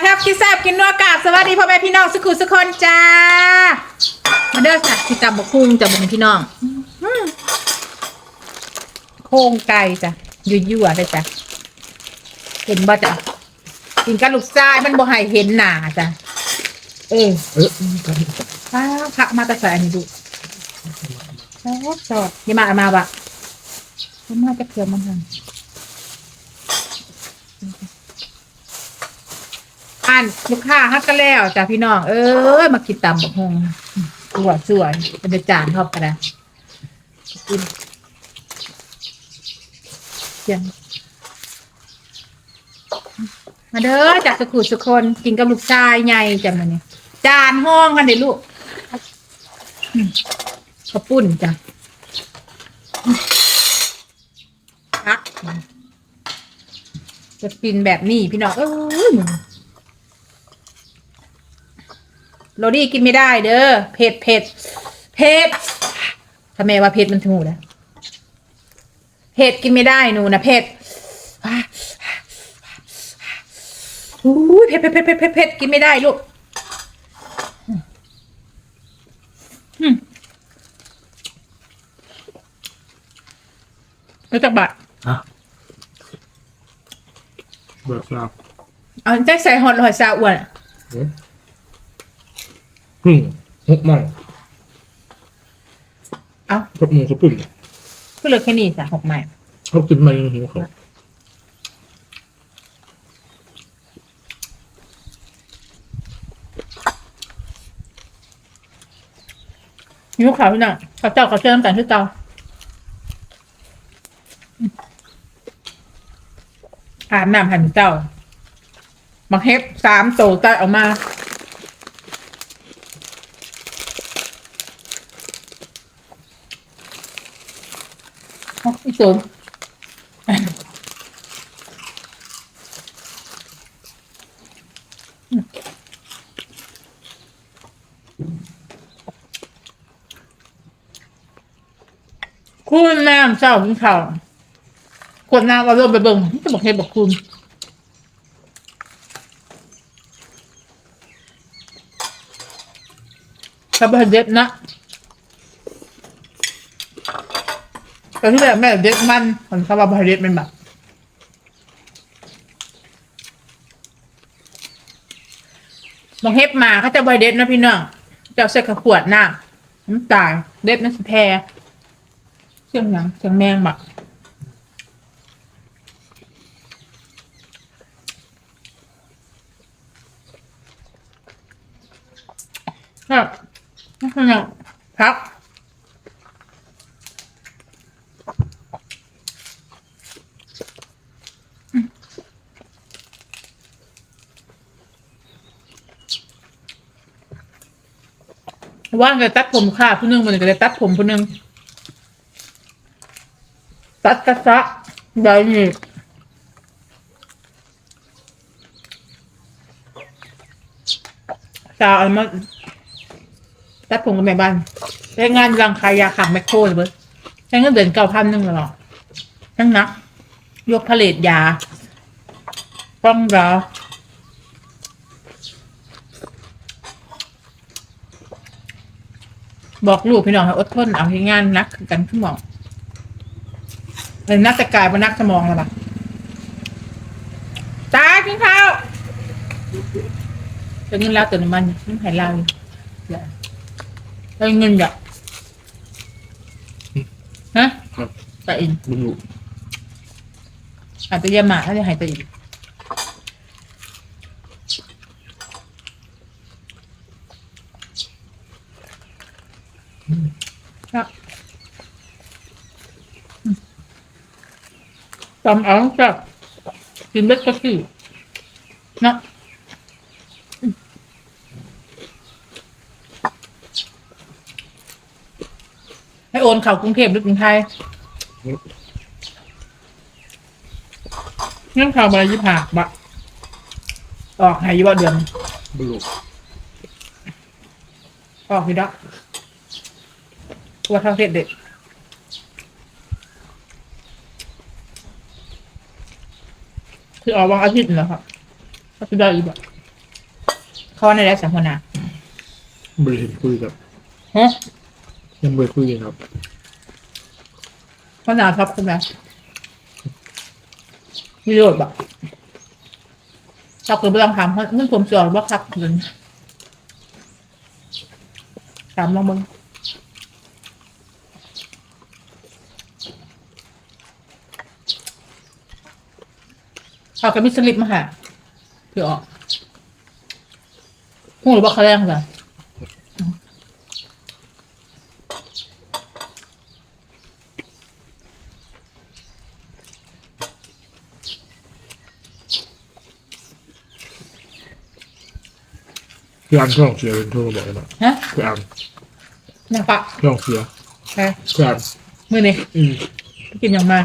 แทบกินแซบกินนัวกาบสวัสดีพ่อแม่พี่น้องสุขุสุคนจ้ามาเด้อสัตว์ที่ตำบกคุ้งจ้ะบ่เป็นพี่น้องอืมโครงไก่จ้ะยั่วๆเลยจ้ะเห็นบ่จ้ะกินกับลูกชายมันบ่ให้เห็นหน้าจ้ะเออเออป้าพระมาตะแสนดูชอบชอบนี่มาเอามาบะมันมาจะเคี่ยวมันหัน อ่านลูกค้าฮักกันแล้วจ้ะพี่น้อง เอ้ยมากินตำบักฮงสวยสวยเป็นจานทอบกันนะกินเสียงมาเด้อจากสุขุสุคนกินกับลูกชายใหญ่จ้ะมันนี่จานห้องกันเดี๋ยวลูกข้าปุ้นจ้ะพักจะกินแบบนี้พี่น้องเอ้ยมึง โรดี้กินไม่ได้เด้อเผ็ดเผ็ดเผ็ดทำไมว่าเผ็ดมันถูกนะเผ็ดกินไม่ได้หนูนะเผ็ดอู้ยเผ็ดเผ็ดเผ็ดเผ็ดเผ็ดเผ็ดกินไม่ได้ลูกอืมรู้จักบัตรฮะเบิกทราบเอาใจใส่หอดหอยซาอ้วน อะพึ่งหกโมงเอาหกโมงเขาปุ่นก็เหลือแค่นี้จ้ะหกไม้เขากินมายังหิวเขายิ้วขาวพี่น้องข้าวเจ้าข้าวเชื่อมกันที่เตาอาบน้ำหันเจ้ามาเฮ็บสามโตใต้ออกมา อ๋ออีโสมคุณน้ำเจ้าคุณเขาขวดน้ำเอาลงไปเบิ่งจะบอกให้บอกคุณถ้าบ่เด็ดนะ ตอนที่แบบแม่เด็กมันผลคาร์โบไฮเดรตเป็นแบบบางเฮฟมาเขาจะไบเด็ดนะพี่น้องจะเอาใส่กระขวดหน้าน้ำตาลเด็ดนั่นสิแพรเสียงหยังเสียงแมงบักครับนี่คืออย่างพัก ว่างก็ตัดผมค่ะผู้หนึงมันก็เลยตัดผมผู้หนึงตัดกระซะได้นี่สาวเอามาตัดผมกับแม่บ้านได้งานรังคายาขังแมคโครเลยเบิร์ดใช้เงินเดือนเก้าพันหนึ่งหรอทั้งนัก ยกผลิตยาป้องรอ บอกลูกพี่น้องให้อดทนเอาให้งานนักคือกันขึ้นหมองเลยนักแต่กายมานักสมองแล้วล่ะตากินข้าวจะเงินแล้วเติมน้ำมันนี่หายเราอย่าได้เงินอย่าฮะครับตาอินมึงอยู่อาจจะยามาถ้าจะหายตาอิน ครับตำเอาจ้ะกินเบ็ดก็คือนะให้โอนเข่ากรุงเทพหรือกรุงไทยเงื่อนข่าวมายี่ผากบะออกใหายยี่บะเดือนบุรุษออกพี่ดอก ว่าทางเสร็จเด็กคือออกวันอาทิตย์เหรอครับก็คือได้อีกแบบคอในแรกสัมพนาบริเห็นคุยกับฮะยังไม่คุยกันครับพนาครับคุณแม่มีโดดบ่เราคือไม่ต้องถามเพราะมันผมจอดว่าครับเลยถามลองเบึง เอากระมิสลิปมาค่ะเพื่อออกหูหรือว่าเขาแรงเหรอพี่อันช่องเสียเป็นโทรมาบอกเลยนะฮะพี่อันยังปะช่องเสียใช่พี่อันมือนี่อืมกินยังมา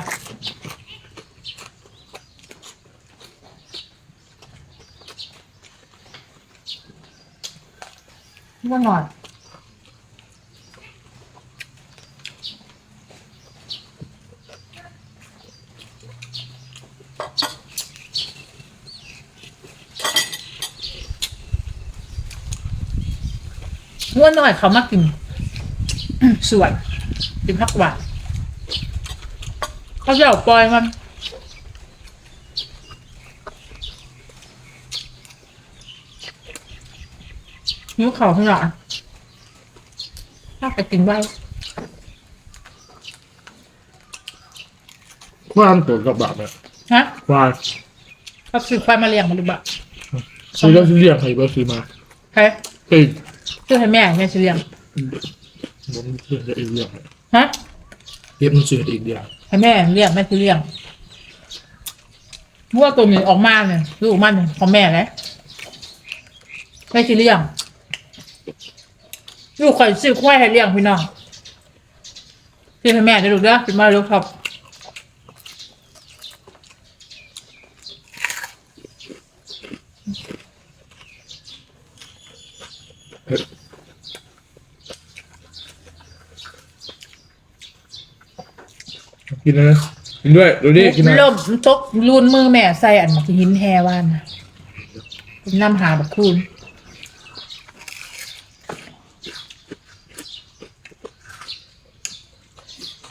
ว่าหน่อยว่าหน่อยเขามากินสวยกินผักหวานเขาจะเอาปล่อยมัน นิ้วเขาข้างหลังถ้าไปกินไว้ว่าอันตัวกับบาทเนี่ยฮะว่าก็ซื้อไฟมาเลี้ยงมันหรือเปล่าซื้อแล้วซื้อเรียกใครบ้างซื้อมาใครเอ้ยซื้อให้แม่แม่ซื้อเลี้ยงผมซื้อจะอีกเรียกฮะเก็บมันซื้ออีกเดียวให้แม่เลี้ยงแม่ซื้อเลี้ยงวัวตัวนี้ออกมาเนี่ยลูกมันเนี่ยของแม่เลยแม่ซื้อเลี้ยง ลูกข่อยซื้อควายให้เลี้ยงพี่น้องซื้อให้แม่ได้ลูกเด้อเป็นมาลูกครับกินนะกินด้วยดูดิกินนะลมตกรูนมือแม่ใส่อันที่หินแฮว่านนะเป็นน้ำหาบักคูณ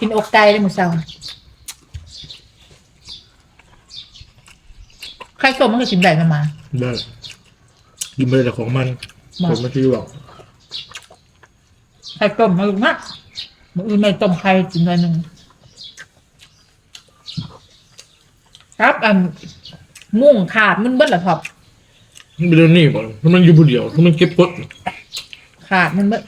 กินอกไก่ได้หมดเซาใครส้มมันก็กินได้มามา ได้กินไปแต่ของมันมา ผมไม่ซื้อหรอกไข่ต้มมาลูกนะมืออื่นไม่ต้มไข่กินหน่อยหนึ่งครับอันมุ่งขาดมันเบิ้ลเหรอครับมันเป็นเรื่องนี้บอกถ้ามันอยู่ผู้เดียวถ้ามันเก็บกดขาดมันเบิ้ล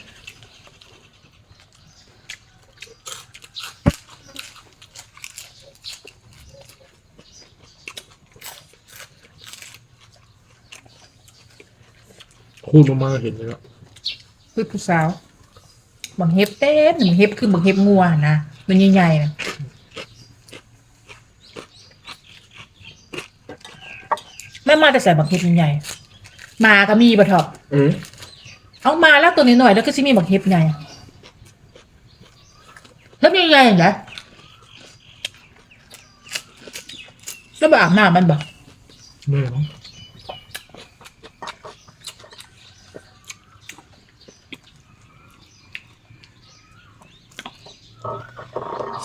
คูณมากๆเห็นเลยครับคือผู้สาวบังเฮ็บเต้นบังเฮ็บคือบังเฮ็บงัวนะมันใหญ่ๆนะแม่มาแต่ใส่บังเฮ็บใหญ่ๆมาก็มีบะทอบเออเอามาแล้วตัวนี้หน่อยแล้วก็จะมีบังเฮ็บใหญ่แล้วมีใหญ่เหรอแล้วบอาบน้ำมันบอกไม่หรอก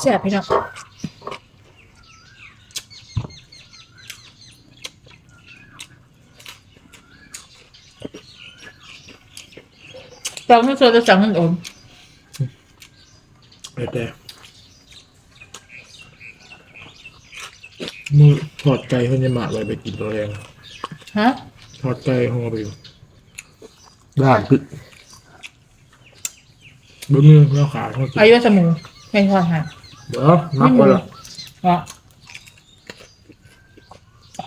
แซ่บพี่น้องเราไม่เคยจะสั่งมันโอนแต่แต่มือถอดไก่เพื่อนจะมาไว้ไปกินตัวแรงฮะถอดไก่ห่อไปอยู่ด้านพึ่บนมือแล้วขาเขากินอายุสมูไม่ทอดฮะ เดี๋ยวนับไว้ละก็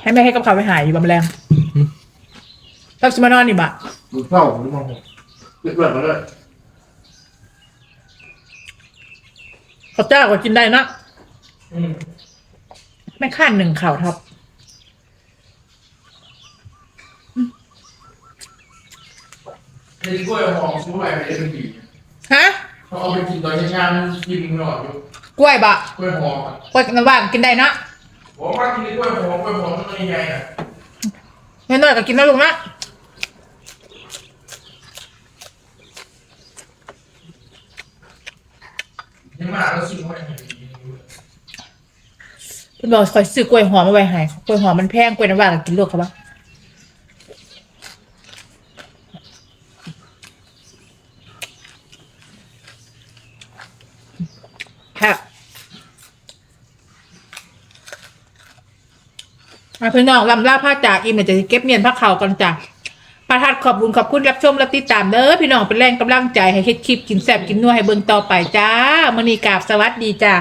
ให้แม่ให้กับเขาวไปหายอยู่บำแรงตักสมานอนนี่บะดูเศร้าหรือเปล่าเรียบร้อยมาเลยเขาเจ้าก็กินได้นะอืมไม่ข้านหนึ่งข่าวท็อปในกล้วยหอมซื้อไปไม่ได้เป็นปีฮะ เขาเอาไปกินตอนเช้านกินหน่อยอยู่ กล้วยบะกล้วยหอมกล้วยน้ำว่าก็กินได้นะผมว่ากินกล้วยหอมกล้วยหอมมันใหญ่ๆอะน้อยๆก็กินนะลุงนะแล้วสิว่นี้เพิ่นบอกคอยซื้อกล้วยหอมมาไว้ให้กล้วยหอมมันแพงกล้วยน้ำว่าก็กินลูกเขาบ้าง ค่ะมาพี่น้องลำล่าผ้าจากอิมเมจะเก็บเมียนผ้าเข่ากันจ้ะประทัดขอบคุณขอบคุณรับชมรับติดตามเด้อพี่น้องเป็นแรงกำลังใจให้เฮ็ดคลิปกินแซบกินนัวให้เบิ่งต่อไปจ้ามือนีกาบสวัสดีจ้า